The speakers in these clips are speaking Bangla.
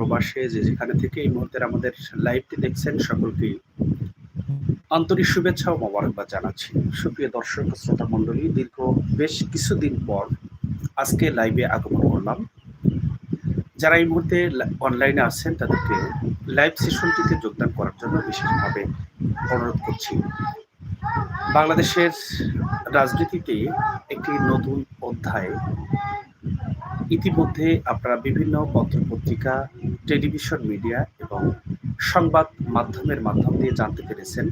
প্রবাসে যে যেখানে থেকে এই মুহূর্তে আমাদের লাইভটি দেখছেন, সকলকে আন্তরিক শুভেচ্ছা ও মোবারকবাদ জানাচ্ছি। সুপ্রিয় দর্শক, শ্রোতা মণ্ডলী, দীর্ঘ বেশ কিছুদিন পর আজকে লাইভে আগমন করলাম। যারা এই মুহূর্তে অনলাইনে আছেন, তাদেরকে লাইভ সেশনটিতে যোগদান করার জন্য বিশেষভাবে অনুরোধ করছি। বাংলাদেশের রাজনীতিতে একটি নতুন অধ্যায় ইতিমধ্যে আপনারা বিভিন্ন পত্রপত্রিকা, টেলিভিশন মিডিয়া এবং সংবাদ মাধ্যমের মাধ্যম দিয়ে জানতে পেরেছেন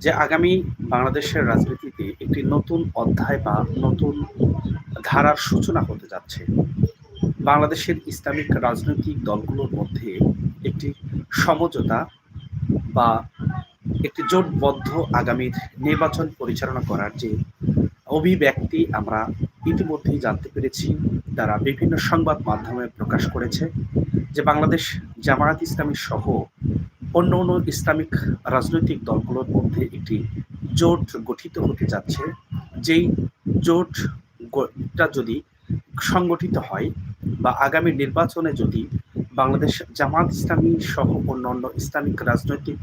যে আগামী বাংলাদেশের রাজনীতিতে একটি নতুন অধ্যায় বা নতুন ধারার সূচনা হতে যাচ্ছে। বাংলাদেশের ইসলামিক রাজনৈতিক দলগুলোর মধ্যে একটি সমঝোতা বা একটি জোটবদ্ধ আগামীর নির্বাচন পরিচালনা করার যে অভিব্যক্তি আমরা ইতিমধ্যেই জানতে পেরেছি তারা বিভিন্ন সংবাদ মাধ্যমে প্রকাশ করেছে যে বাংলাদেশ জামায়াত ইসলামী সহ অন্য অন্য ইসলামিক রাজনৈতিক দলগুলোর মধ্যে একটি জোট গঠিত হতে যাচ্ছে। যেই জোটটা যদি সংগঠিত হয় বা আগামী নির্বাচনে যদি বাংলাদেশ জামাত ইসলামী সহ অন্যান্য ইসলামিক রাজনৈতিক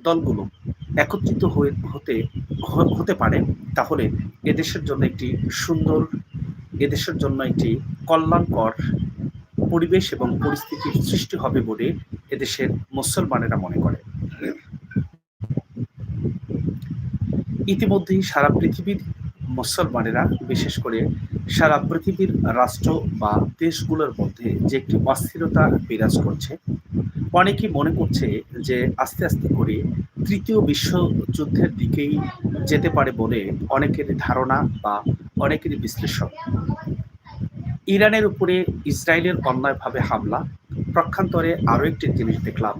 দলগুলো একত্রিত হয়ে, হতে হতে পারে, তাহলে এদেশের জন্য একটি সুন্দর এদেশের জন্য একটি কল্যাণকর পরিবেশ এবং পরিস্থিতির সৃষ্টি হবে বলে এদেশের মুসলমানেরা মনে করে। ইতিমধ্যেই সারা পৃথিবীর মুসলমানেরা, বিশেষ করে সারা পৃথিবীর রাষ্ট্র বা দেশগুলোর মধ্যে যে একটি অস্থিরতা বিরাজ করছে, অনেকেই মনে করছে যে আস্তে আস্তে করে তৃতীয় বিশ্বযুদ্ধের দিকেই যেতে পারে বলে অনেকের ধারণা বা অনেকেরই বিশ্লেষণ। ইরানের উপরে ইসরায়েলের অন্যায়ভাবে হামলা প্রক্ষান্তরে আরও একটি জিনিস দেখলাম।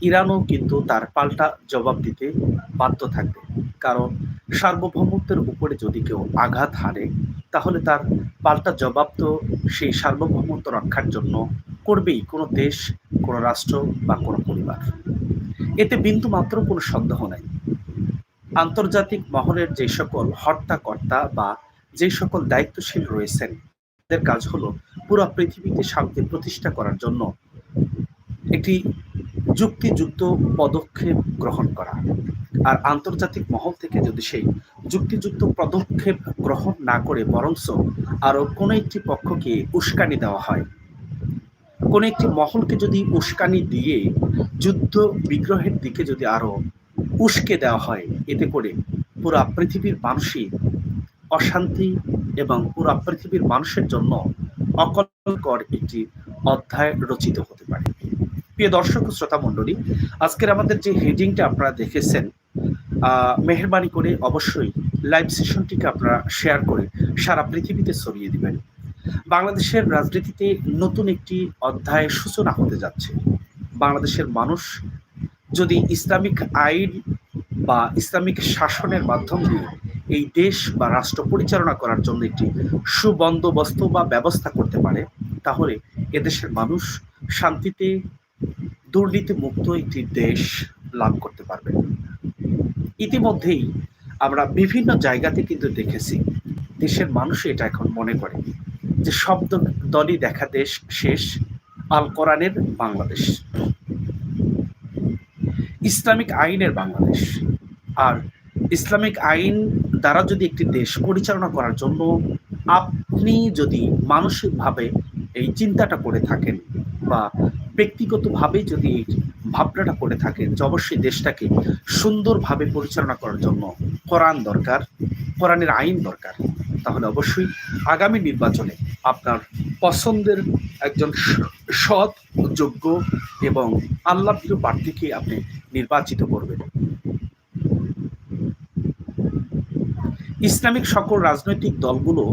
ইরানও কিন্তু তার পাল্টা জবাব দিতে বাধ্য থাকবে। কারণ সার্বভৌমত্বের উপরে যদি কেউ আঘাত হারে তাহলে তার পাল্টা জবাব তো সেই সার্বভৌমত্ব রক্ষার জন্য করবেই, কোনো দেশ, কোনো রাষ্ট্র বা কোনো পরিবার। এতে বিন্দু মাত্র কোনো সন্দেহ নাই। আন্তর্জাতিক মহলের যে সকল হর্তাকর্তা বা যে সকল দায়িত্বশীল রয়েছেন, তাদের কাজ হলো পুরো পৃথিবীতে শান্তি প্রতিষ্ঠা করার জন্য একটি যুক্তিযুক্ত পদক্ষেপ গ্রহণ করা। আর আন্তর্জাতিক মহল থেকে যদি সেই যুক্তিযুক্ত পদক্ষেপ গ্রহণ না করে বরংস আরও কোনো একটি পক্ষকে উস্কানি দেওয়া হয় কোনো একটি মহলকে যদি উস্কানি দিয়ে যুদ্ধ বিগ্রহের দিকে যদি আরও উস্কে দেওয়া হয়, এতে করে পুরা পৃথিবীর মানুষই অশান্তি এবং পুরা পৃথিবীর মানুষের জন্য অকলকর একটি অধ্যায় রচিত হতে পারে। প্রিয় দর্শক শ্রোতা মণ্ডলী, আজকের আমাদের যে হেডিংটা আপনারা দেখেছেন মেহরবানি করে অবশ্যই লাইভ সেশনটিকে আপনারা শেয়ার করে সারা পৃথিবীতে ছড়িয়ে দিবেন। বাংলাদেশের রাজনীতিতে নতুন একটি অধ্যায়ের সূচনা হতে যাচ্ছে। বাংলাদেশের মানুষ যদি ইসলামিক আইন বা ইসলামিক শাসনের মাধ্যম দিয়ে এই দেশ বা রাষ্ট্র পরিচালনা করার জন্য একটি সুবন্দোবস্ত বা ব্যবস্থা করতে পারে, তাহলে এদেশের মানুষ শান্তিতে দুর্নীতি মুক্ত একটি দেশ লাভ করতে পারবে। ইতিমধ্যেই আমরা বিভিন্ন জায়গাতে কিন্তু দেখেছি, দেশের মানুষ এটা এখন মনে করে। যে শব্দ দলই দেখা দেশ শেষ, আল কোরআনের বাংলাদেশ। ইসলামিক আইনের বাংলাদেশ। আর ইসলামিক আইন দ্বারা যদি একটি দেশ পরিচালনা করার জন্য আপনি যদি মানসিকভাবে এই চিন্তাটা করে থাকেন বা ব্যক্তিগতভাবে যদি এই ভাবনাটা করে থাকেন যে অবশ্যই দেশটাকে সুন্দরভাবে পরিচালনা করার জন্য কোরআন দরকার, কোরআনের আইন দরকার, তাহলে অবশ্যই আগামী নির্বাচনে আপনার পছন্দের একজন সৎ, যোগ্য এবং আল্লাহ প্রার্থীকে আপনি নির্বাচিত করবেন। ইসলামিক সকল রাজনৈতিক দলগুলো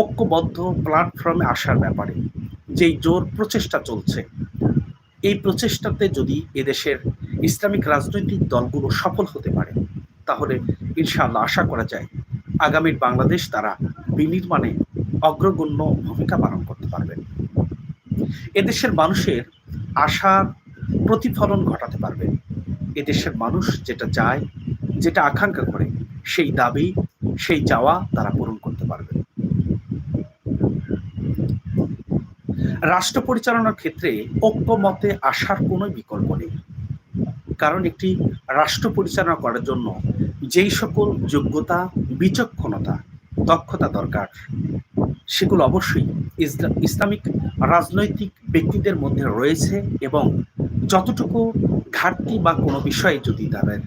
ঐক্যবদ্ধ প্ল্যাটফর্মে আসার ব্যাপারে যেই জোর প্রচেষ্টা চলছে, এই প্রচেষ্টাতে যদি এদেশের ইসলামিক রাজনৈতিক দলগুলো সফল হতে পারে, তাহলে ইনশাআল্লাহ আশা করা যায় আগামীর বাংলাদেশ তারা বিনির্মাণে অগ্রগণ্য ভূমিকা পালন করতে পারবেন। এদেশের মানুষের আশার প্রতিফলন ঘটাতে পারবেন। এদেশের মানুষ যেটা চায়, যেটা আকাঙ্ক্ষা করে, সেই দাবি, সেই চাওয়া তারা পূরণ করতে পারবে রাষ্ট্র পরিচালনার ক্ষেত্রে ঐক্যমতে আসার কোনো বিকল্প নেই। কারণ একটি রাষ্ট্র পরিচালনা করার জন্য যেই সকল যোগ্যতা, বিচক্ষণতা, দক্ষতা দরকার সেগুলো অবশ্যই ইসলামিক রাজনৈতিক ব্যক্তিদের মধ্যে রয়েছে এবং যতটুকু ঘাটতি বা কোনো বিষয়ে যদি তাদের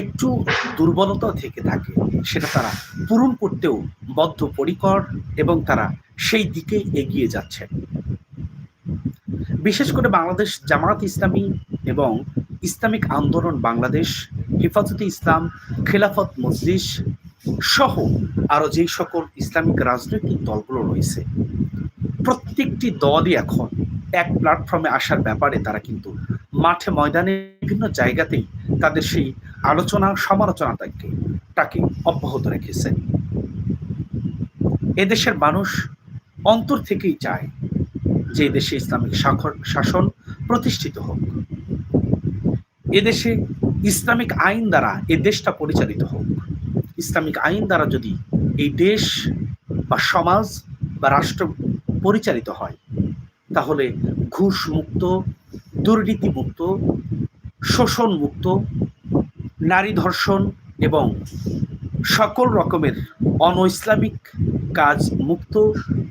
একটু দুর্বলতা থেকে থাকে, সেটা তারা পূরণ করতেও বদ্ধপরিকর এবং তারা সেই দিকে এগিয়ে যাচ্ছে বিশেষ করে বাংলাদেশ জামাত ইসলামী এবং ইসলামিক আন্দোলন বাংলাদেশ, হেফাজতে ইসলাম, খেলাফত মজলিস সহ আরও যেই সকল ইসলামিক রাজনৈতিক দলগুলো রয়েছে, প্রত্যেকটি দলই এখন এক প্ল্যাটফর্মে আসার ব্যাপারে তারা কিন্তু মাঠে ময়দানে বিভিন্ন জায়গাতেই তাদের সেই আলোচনা, সমালোচনাটাকে তাকে অব্যাহত রেখেছে। এদেশের মানুষ অন্তর থেকেই চায় যে দেশে ইসলামিক শাসন প্রতিষ্ঠিত হোক। এদেশে ইসলামিক আইন দ্বারা এ দেশটা পরিচালিত হোক। ইসলামিক আইন দ্বারা যদি এই দেশ বা সমাজ বা রাষ্ট্র পরিচালিত হয়, তাহলে ঘুষ মুক্ত দুর্নীতি মুক্ত শোষণ মুক্ত নারী ধর্ষণ এবং সকল রকমের অন ইসলামিক কাজ মুক্ত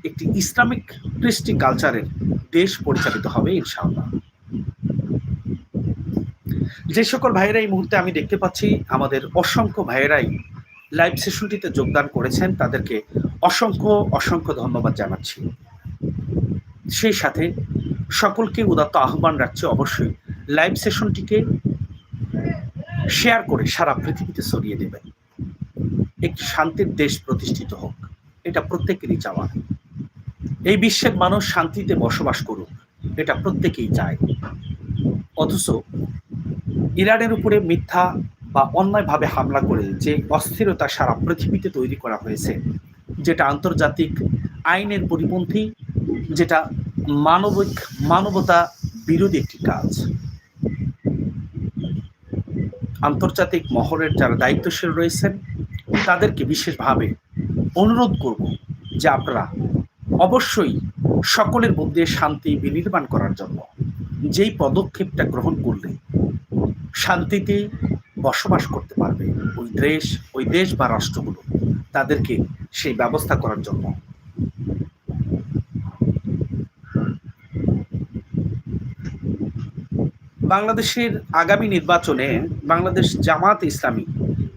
একটি ইসলামিক কৃষ্টি কালচারের দেশ পরিচালিত হবে ইনশাআল্লাহ। যে সকল ভাইয়েরা এই মুহূর্তে আমি দেখতে পাচ্ছি, আমাদের অসংখ্য ভাইয়েরাই লাইভ সেশনটিতে যোগদান করেছেন তাদেরকে অসংখ্য অসংখ্য ধন্যবাদ জানাচ্ছি। সেই সাথে সকলকে উদাত্ত আহ্বান রাখছে অবশ্যই লাইভ সেশনটিকে শেয়ার করে সারা পৃথিবীতে ছড়িয়ে দেবেন। একটি শান্তির দেশ প্রতিষ্ঠিত হোক, এটা প্রত্যেকেরই চাওয়া। এই বিশ্বের মানুষ শান্তিতে বসবাস করুক, এটা প্রত্যেকেই চায়। অথচ ইরানের উপরে মিথ্যা বা অন্যায়ভাবে হামলা করে যে অস্থিরতা সারা পৃথিবীতে তৈরি করা হয়েছে, যেটা আন্তর্জাতিক আইনের পরিপন্থী, যেটা মানবিক, মানবতা বিরোধী একটি কাজ। আন্তর্জাতিক মহলের যারা দায়িত্বশীল রয়েছেন, তাদেরকে বিশেষভাবে অনুরোধ করব যে আপনারা অবশ্যই সকলের মধ্যে শান্তি বিনির্মাণ করার জন্য যেই পদক্ষেপটা গ্রহণ করলে শান্তিতে বসবাস করতে পারবে ওই দেশ ওই দেশ বা রাষ্ট্রগুলো। তাদেরকে সেই ব্যবস্থা করার জন্য। বাংলাদেশের আগামী নির্বাচনে বাংলাদেশ জামাত ইসলামী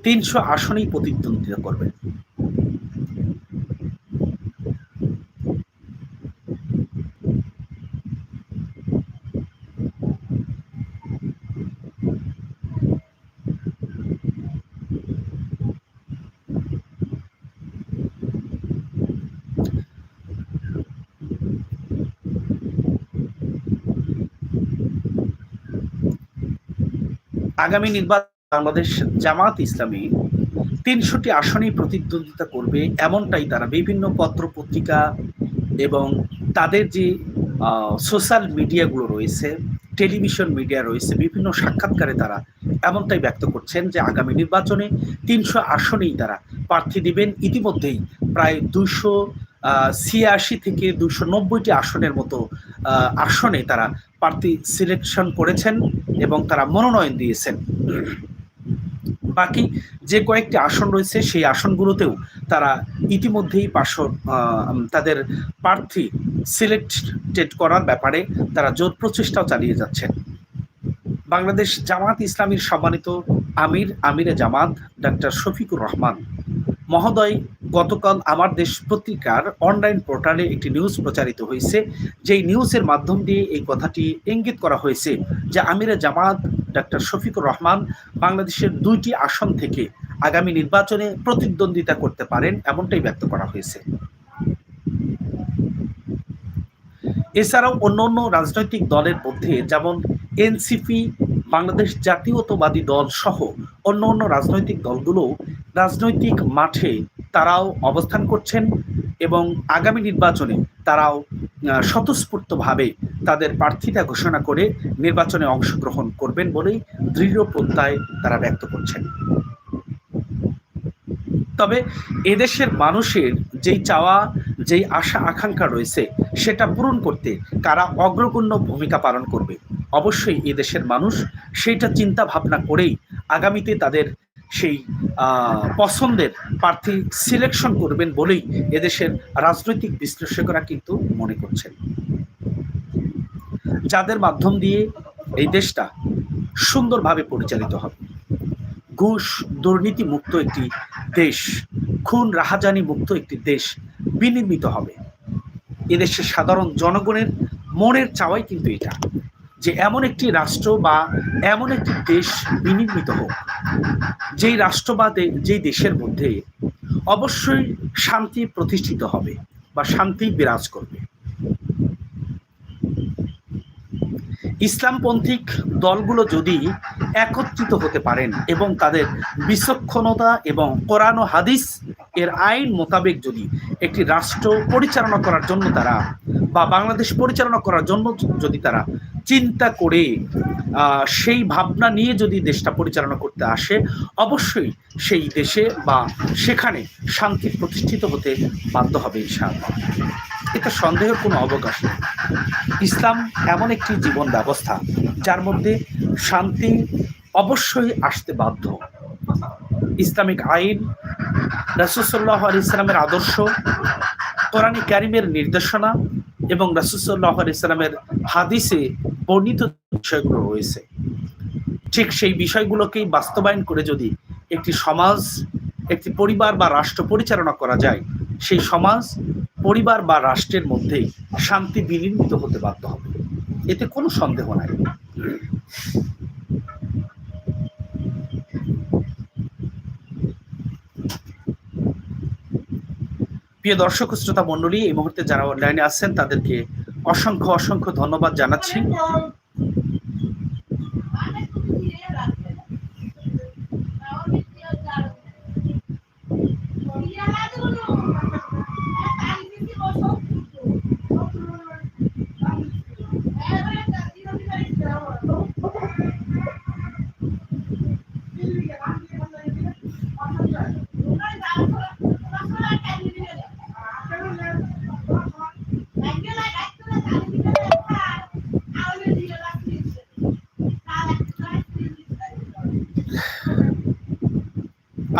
তিনশো আসনেই প্রতিদ্বন্দ্বিতা করবে। আগামী নির্বাচন বাংলাদেশ জামাত ইসলামী তিনশোটি আসনেই প্রতিদ্বন্দ্বিতা করবে, এমনটাই তারা বিভিন্ন পত্র পত্রিকা এবং তাদের যে সোশ্যাল মিডিয়াগুলো রয়েছে, টেলিভিশন মিডিয়া রয়েছে, বিভিন্ন সাক্ষাৎকারে তারা এমনটাই ব্যক্ত করছেন যে আগামী নির্বাচনে তিনশো আসনেই তারা প্রার্থী দিবেন। ইতিমধ্যেই প্রায় দুশো ছিয়াশি থেকে দুশো নব্বইটি আসনের মতো আসনে তারা প্রার্থী সিলেকশন করেছেন এবং তারা মনোনয়ন দিয়েছেন। বাকি যে কয়েকটি আসন রয়েছে, সেই আসনগুলোতেও তারা ইতিমধ্যেই পাশন তাদের প্রার্থী সিলেক্টেড করার ব্যাপারে তারা জোর প্রচেষ্টাও চালিয়ে যাচ্ছেন। বাংলাদেশ জামাত ইসলামীর সম্মানিত আমির, আমিরে জামাত ডাক্তার শফিকুর রহমান। মহোদয়, গতকাল আমার দেশ পত্রিকার অনলাইন পোর্টালে একটি নিউজ প্রচারিত হয়েছে। যেই নিউজের মাধ্যম দিয়ে এই কথাটি ইঙ্গিত করা হয়েছে যে আমিরে জামাত ডাক্তার শফিকুর রহমান বাংলাদেশের দুইটি আসন থেকে আগামী নির্বাচনে প্রতিদ্বন্দ্বিতা করতে পারেন এমনটাই ব্যক্ত করা হয়েছে। এছাড়াও অন্য অন্য রাজনৈতিক দলের মধ্যে যেমন এনসিপি, বাংলাদেশ জাতীয়তাবাদী দল সহ অন্য অন্য রাজনৈতিক দলগুলো রাজনৈতিক মাঠে তারাও অবস্থান করছেন এবং আগামী নির্বাচনে তারাও স্বতঃস্ফূর্তভাবে তাদের প্রার্থিতা ঘোষণা করে নির্বাচনে অংশগ্রহণ করবেন বলেই দৃঢ় প্রত্যয় তারা ব্যক্ত করছেন। তবে এদেশের মানুষের যেই চাওয়া, যেই আশা, আকাঙ্ক্ষা রয়েছে, সেটা পূরণ করতে কারা অগ্রগণ্য ভূমিকা পালন করবে? অবশ্যই এদেশের মানুষ সেইটা চিন্তা ভাবনা করেই আগামীতে তাদের সেই পছন্দের প্রার্থী সিলেকশন করবেন বলেই এদেশের রাজনৈতিক বিশ্লেষকরা কিন্তু মনে করছেন। যাদের মাধ্যম দিয়ে এই দেশটা সুন্দরভাবে পরিচালিত হবে। ঘুষ দুর্নীতি মুক্ত একটি দেশ, খুন রাহাজানি মুক্ত একটি দেশ বিনির্মিত হবে। এদেশের সাধারণ জনগণের মনের চাওয়াই কিন্তু এটা। যে এমন একটি রাষ্ট্র বা এমন একটি দেশ বিনির্মিত হোক, যেই রাষ্ট্র বা যেই দেশের মধ্যে অবশ্যই শান্তি প্রতিষ্ঠিত হবে বা শান্তি বিরাজ করবে। ইসলামপন্থিক দলগুলো যদি একত্রিত হতে পারেন এবং তাদের বিচক্ষণতা এবং কোরআন হাদিস এর আইন মোতাবেক যদি একটি রাষ্ট্র পরিচালনা করার জন্য তারা বা বাংলাদেশ পরিচালনা করার জন্য যদি তারা চিন্তা করে সেই ভাবনা নিয়ে যদি দেশটা পরিচালনা করতে আসে, অবশ্যই সেই দেশে বা সেখানে শান্তি প্রতিষ্ঠিত হতে বাধ্য হবে ইনশাআল্লাহ। এতে সন্দেহের কোনো অবকাশ নেই। ইসলাম এমন একটি জীবন ব্যবস্থা যার মধ্যে শান্তি অবশ্যই আসতে বাধ্য। ইসলামিক আইন রাসুসাল্লাহ আলি ইসলামের আদর্শ, কোরআনী ক্যারিমের নির্দেশনা এবং রাসুসাল্লাহ আলি ইসলামের হাদিসে বর্ণিত বিষয়গুলো রয়েছে। ঠিক সেই বিষয়গুলোকেই বাস্তবায়ন করে যদি একটি সমাজ, একটি পরিবার বা রাষ্ট্র পরিচালনা করা যায়, সেই সমাজ, পরিবার বা রাষ্ট্রের মধ্যে শান্তি বিনির্মিত হতে বাধ্য হবে। এতে কোনো সন্দেহ নাই। প্রিয় দর্শক শ্রোতা মন্ডলী এই মুহূর্তে যারা অনলাইনে আছেন তাদেরকে অসংখ্য অসংখ্য ধন্যবাদ জানাচ্ছি।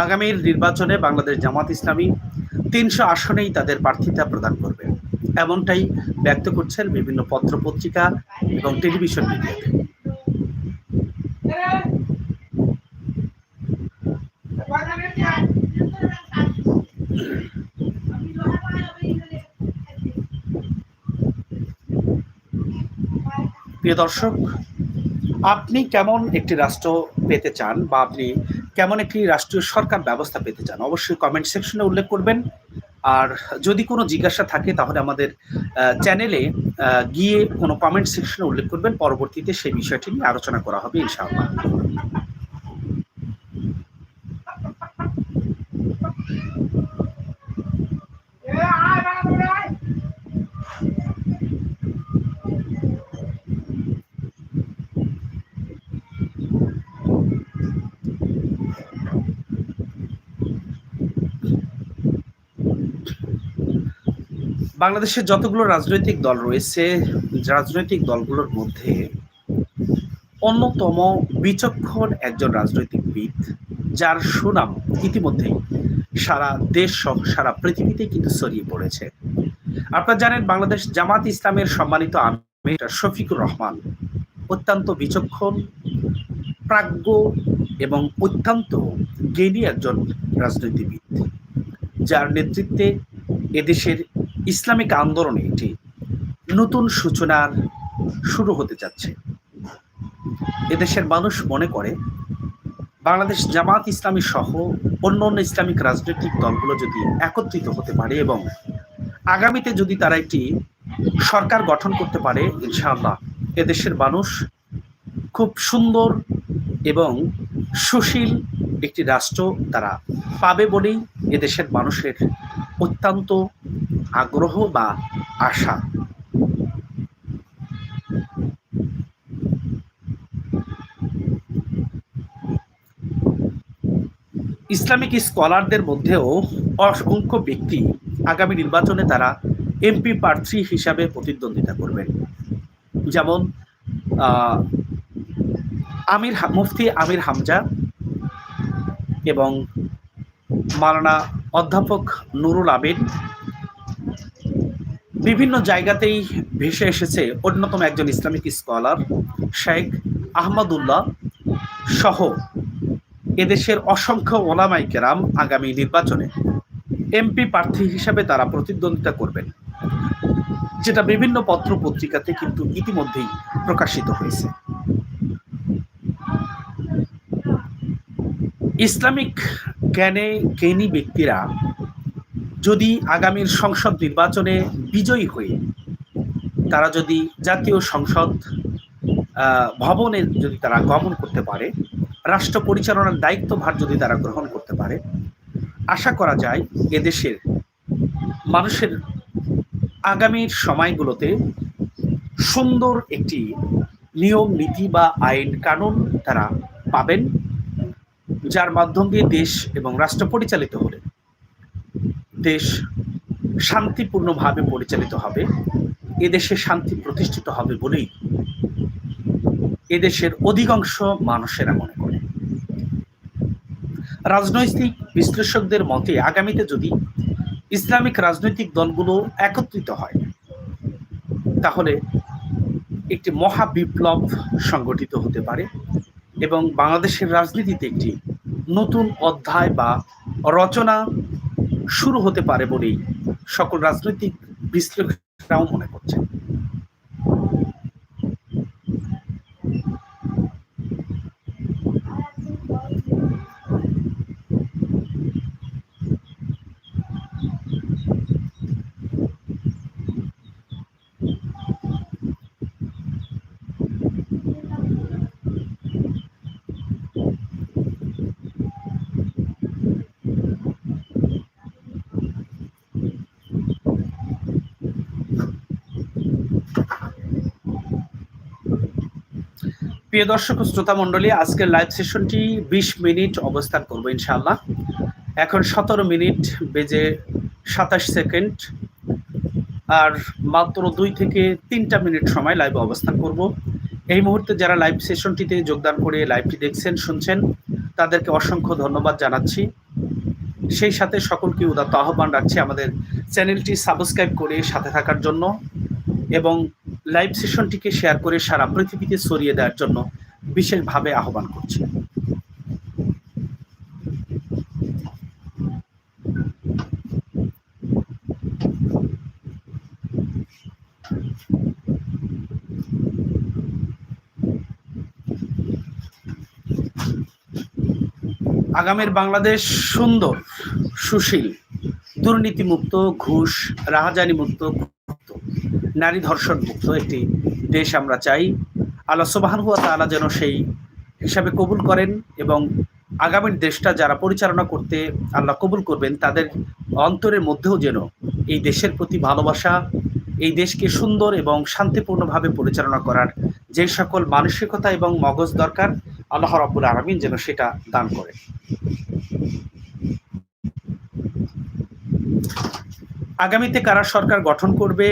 আগামীর নির্বাচনে বাংলাদেশ জামাত ইসলামী তিনশো আসনেই তাদের প্রার্থিতা প্রদান করবে। এমনটাই ব্যক্ত করছেন বিভিন্ন পত্র পত্রিকা এবং টেলিভিশন মিডিয়াতে। প্রিয় দর্শক, আপনি কেমন একটি রাষ্ট্র পেতে চান বা আপনি কেমন একটি রাষ্ট্রীয় সরকার ব্যবস্থা পেতে চান? অবশ্যই কমেন্ট সেকশনে উল্লেখ করবেন। আর যদি কোনো জিজ্ঞাসা থাকে, তাহলে আমাদের চ্যানেলে গিয়ে কোনো কমেন্ট সেকশনে উল্লেখ করবেন। পরবর্তীতে সেই বিষয়টি নিয়ে আলোচনা করা হবে, ইনশাআল্লাহ। বাংলাদেশের যতগুলো রাজনৈতিক দল রয়েছে, রাজনৈতিক দলগুলোর মধ্যে অন্যতম বিচক্ষণ একজন রাজনৈতিকবিদ, যার সুনাম ইতিমধ্যেই সারা দেশ সহ সারা পৃথিবীতে কিন্তু ছড়িয়ে পড়েছে। আপনারা জানেন, বাংলাদেশ জামাত ইসলামের সম্মানিত আমির শফিকুর রহমান অত্যন্ত বিচক্ষণ, প্রাজ্ঞ এবং অত্যন্ত জ্ঞানী একজন রাজনীতিবিদ, যার নেতৃত্বে এদেশের ইসলামিক আন্দোলনে একটি নতুন সূচনার শুরু হতে যাচ্ছে। এদেশের মানুষ মনে করে, বাংলাদেশ জামাত ইসলামী সহ অন্য অন্য ইসলামিক রাজনৈতিক দলগুলো যদি একত্রিত হতে পারে এবং আগামীতে যদি তারা একটি সরকার গঠন করতে পারে, ইনশাআল্লাহ এদেশের মানুষ খুব সুন্দর এবং সুশীল একটি রাষ্ট্র তারা পাবে বলেই এদেশের মানুষের অত্যন্ত আগ্রহ বা আশা। ইসলামিক স্কলারদের মধ্যেও অসংখ্য ব্যক্তি আগামী নির্বাচনে তারা এমপি প্রার্থী হিসাবে প্রতিদ্বন্দ্বিতা করবেন। যেমন আমির মুফতি আমির হামজা এবং মালানা অধ্যাপক নুরুল আবেদ বিভিন্ন জায়গাতেই ভেসে এসেছে অন্যতম একজন ইসলামিক স্কলার, শেখ আহমদুল্লাহ সহ এদেশের অসংখ্য ওলামাই কেরাম আগামী নির্বাচনে এমপি প্রার্থী হিসাবে তারা প্রতিদ্বন্দ্বিতা করবেন, যেটা বিভিন্ন পত্র পত্রিকাতে কিন্তু ইতিমধ্যেই প্রকাশিত হয়েছে। ইসলামিক জ্ঞানে জ্ঞানী ব্যক্তিরা যদি আগামীর সংসদ নির্বাচনে বিজয়ী হয়ে, তারা যদি জাতীয় সংসদ ভবনে যদি তারা গমন করতে পারে, রাষ্ট্র পরিচালনার দায়িত্বভার যদি তারা গ্রহণ করতে পারে, আশা করা যায় এদেশের মানুষের আগামীর সময়গুলোতে সুন্দর একটি নিয়ম, নীতি বা আইন কানুন তারা পাবেন। যার মাধ্যম দিয়ে দেশ এবং রাষ্ট্র পরিচালিত হলে, দেশ শান্তিপূর্ণভাবে পরিচালিত হবে এদেশে শান্তি প্রতিষ্ঠিত হবে বলেই এদেশের অধিকাংশ মানুষেরা মনে করে। রাজনৈতিক বিশ্লেষকদের মতে, আগামীতে যদি ইসলামিক রাজনৈতিক দলগুলো একত্রিত হয়, তাহলে একটি মহা বিপ্লব সংগঠিত হতে পারে এবং বাংলাদেশের রাজনীতিতে একটি নতুন অধ্যায় বা রচনা শুরু হতে পারে বলেই সকল রাজনৈতিক বিশ্লেষকরাও মনে করছেন। প্রিয় দর্শক শ্রোতা মণ্ডলী, আজকের লাইভ সেশনটি বিশ মিনিট অবস্থান করব ইনশাআল্লাহ। এখন সতেরো মিনিট বেজে সাতাশ সেকেন্ড, আর মাত্র দুই থেকে তিনটা মিনিট সময় লাইভে অবস্থান করব। এই মুহূর্তে যারা লাইভ সেশনটিতে যোগদান করে লাইভটি দেখছেন, শুনছেন, তাদেরকে অসংখ্য ধন্যবাদ জানাচ্ছি। সেই সাথে সকলকে উদাত্ত আহ্বান রাখছি আমাদের চ্যানেলটি সাবস্ক্রাইব করে সাথে থাকার জন্য, এবং লাইভ সেশনটিকে শেয়ার করে সারা পৃথিবীতে ছড়িয়ে দেওয়ার জন্য বিশেষভাবে আহ্বান করছি। আগামের বাংলাদেশ সুন্দর, সুশীল, দুর্নীতিমুক্ত, ঘুষ রাহাজানি মুক্ত নারী ধর্ষণ মুক্ত একটি দেশ আমরা চাই। আল্লাহ সুবাহানুয়া তাআলা যেন সেই হিসাবে কবুল করেন এবং আগামীর দেশটা যারা পরিচালনা করতে আল্লাহ কবুল করবেন, তাদের অন্তরের মধ্যেও যেন এই দেশের প্রতি ভালোবাসা, এই দেশকে সুন্দর এবং শান্তিপূর্ণভাবে পরিচালনা করার যে সকল মানসিকতা এবং মগজ দরকার, আল্লাহ রাব্বুল আলামিন যেন সেটা দান করে আগামীতে কারা সরকার গঠন করবে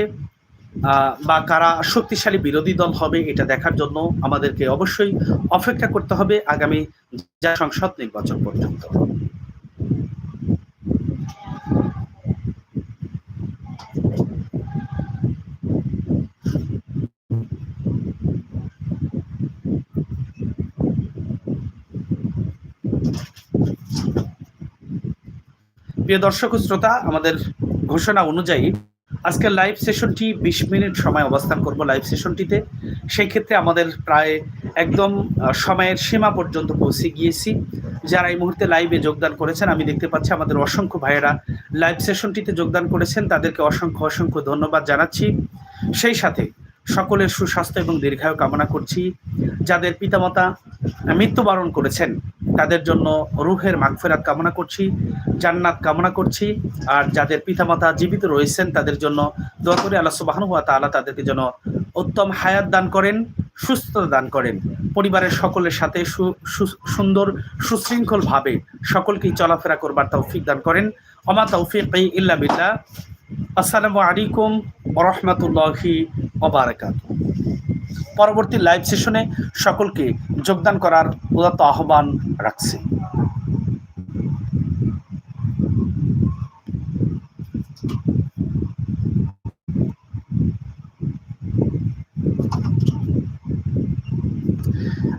বা কারা শক্তিশালী বিরোধী দল হবে এটা দেখার জন্য আমাদেরকে অবশ্যই অপেক্ষা করতে হবে আগামী সংসদ নির্বাচন পর্যন্ত। প্রিয় দর্শক শ্রোতা, আমাদের ঘোষণা অনুযায়ী আজকের লাইভ সেশনটি বিশ মিনিট সময় অবস্থান করব লাইভ সেশনটিতে সেই ক্ষেত্রে আমাদের প্রায় একদম সময়ের সীমা পর্যন্ত পৌঁছে গিয়েছি। যারা এই মুহূর্তে লাইভে যোগদান করেছেন, আমি দেখতে পাচ্ছি আমাদের অসংখ্য ভাইয়েরা লাইভ সেশনটিতে যোগদান করেছেন। তাদেরকে অসংখ্য অসংখ্য ধন্যবাদ জানাচ্ছি। সেই সাথে সকলের সুস্বাস্থ্য এবং দীর্ঘায়ু কামনা করছি। যাদের পিতামাতা মৃত্যুবরণ করেছেন তাদের জন্য রুহের মাগফেরাত কামনা করছি, জান্নাত কামনা করছি, আর যাদের পিতামাতা জীবিত রয়েছেন তাদের জন্য দোয়া করে আল্লাহ সুবাহানু ওয়া তাআলা তাদেরকে যেন উত্তম হায়াত দান করেন, সুস্থতা দান করেন। পরিবারের সকলের সাথে সুন্দর, সুশৃঙ্খলভাবে সকলকেই চলাফেরা করবার তৌফিক দান করেন। অমা তৌফিক ইল্লা বিল্লাহ। আসসালামু আলাইকুম রহমতুল্লাহি ওবারাকাত পরবর্তী লাইভ সেশনে সকলকে যোগদান করার উদাত্ত আহ্বান রাখছি।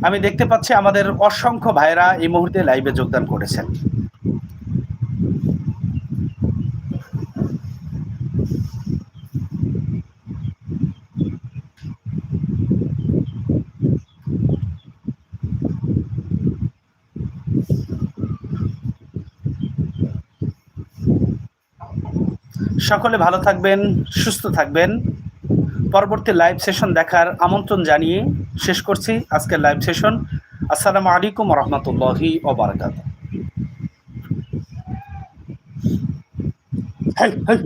আমি দেখতে পাচ্ছি আমাদের অসংখ্য ভাইরা এই মুহূর্তে লাইভে যোগদান করেছেন। সকলে ভালো থাকবেন, সুস্থ থাকবেন। পরবর্তী লাইভ সেশন দেখার আমন্ত্রণ জানিয়ে শেষ করছি আজকের লাইভ সেশন আসসালামু আলাইকুম রহমতুল্লাহি ওবরাকাত হ্যাঁ হেই।